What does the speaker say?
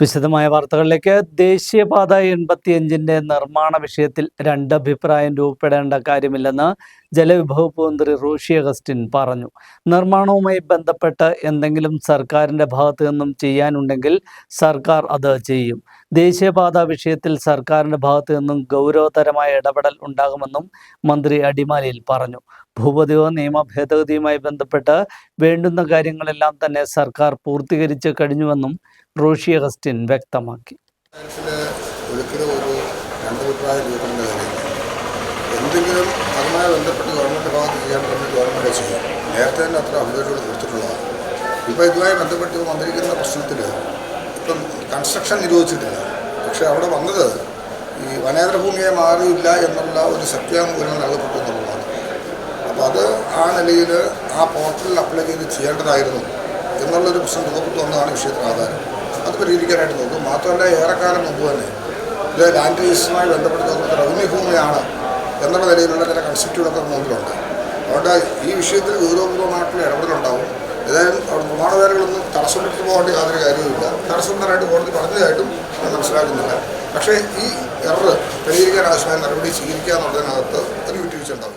വിശദമായ വാർത്തകളിലേക്ക്. ദേശീയപാത എൺപത്തിയഞ്ചിന്റെ നിർമ്മാണ വിഷയത്തിൽ രണ്ട് അഭിപ്രായം രൂപപ്പെടേണ്ട കാര്യമില്ലെന്ന് ജലവിഭവ മന്ത്രി റോഷി അഗസ്റ്റിൻ പറഞ്ഞു. നിർമ്മാണവുമായി ബന്ധപ്പെട്ട് എന്തെങ്കിലും സർക്കാരിന്റെ ഭാഗത്തു നിന്നും ചെയ്യാനുണ്ടെങ്കിൽ സർക്കാർ അത് ചെയ്യും. ദേശീയപാത വിഷയത്തിൽ സർക്കാരിന്റെ ഭാഗത്തു നിന്നും ഗൗരവതരമായ ഇടപെടൽ ഉണ്ടാകുമെന്നും മന്ത്രി അടിമാലിയിൽ പറഞ്ഞു. ഭൂപതിവ നിയമ ഭേദഗതിയുമായി ബന്ധപ്പെട്ട് വേണ്ടുന്ന കാര്യങ്ങളെല്ലാം തന്നെ സർക്കാർ പൂർത്തീകരിച്ച് കഴിഞ്ഞുവെന്നും റോഷി അഗസ്റ്റിൻ വ്യക്തമാക്കി. എന്തെങ്കിലും അതുമായി ബന്ധപ്പെട്ട് ഗവൺമെന്റ് ഭാഗത്ത് ചെയ്യേണ്ടതെന്ന് ഗവൺമെന്റ് ചെയ്യും. നേരത്തെ തന്നെ അത്ര അപ്ഡേറ്റുകൾ കൊടുത്തിട്ടുള്ളതാണ് ഇപ്പോൾ ഇതുമായി ബന്ധപ്പെട്ട് വന്നിരിക്കുന്ന പ്രശ്നത്തിൽ ഇപ്പം കൺസ്ട്രക്ഷൻ നിരോധിച്ചിട്ടില്ല. പക്ഷേ അവിടെ വന്നത് ഈ വനേതര ഭൂമിയെ മാറിയില്ല എന്നുള്ള ഒരു സത്യാമൂലം നൽകപ്പെട്ടു. അത് ആ നിലയിൽ ആ പോർട്ടലിൽ അപ്ലൈ ചെയ്ത് ചെയ്യേണ്ടതായിരുന്നു എന്നുള്ളൊരു പ്രശ്നം രൂപപ്പെട്ടു വന്നതാണ് വിഷയത്തിന് ആധാരം. അത് പരിഹരിക്കാനായിട്ട് നോക്കും. മാത്രമല്ല ഏറെക്കാലം മുമ്പ് തന്നെ ഇത് ലാൻഡ് രജിസ്റ്ററുമായി ബന്ധപ്പെട്ട് നോക്കുന്നത് റവന്യൂ ഭൂമിയാണ് എന്നുള്ള നിലയിലുള്ള ചില കൺസെപ്റ്റുകളൊക്കെ മുമ്പിലുണ്ട്. അതുകൊണ്ട് ഈ വിഷയത്തിൽ ഗൗരവപൂർവമായിട്ടുള്ള ഇടപെടലുണ്ടാവും ഏതായാലും അവിടെ പ്രമാണവേലകളൊന്നും തടസ്സപ്പെട്ടു പോകേണ്ട യാതൊരു കാര്യവുമില്ല തടസ്സപ്പെടാനായിട്ട് കോടതി പറഞ്ഞതായിട്ടും ഞാൻ മനസ്സിലാക്കുന്നില്ല പക്ഷേ ഈ എറർ പരിഹരിക്കാൻ ആവശ്യമായ നടപടി സ്വീകരിക്കുക എന്നുള്ളതിനകത്ത് ഒരു വിട്ടുവീഴ്ച ഉണ്ടാവും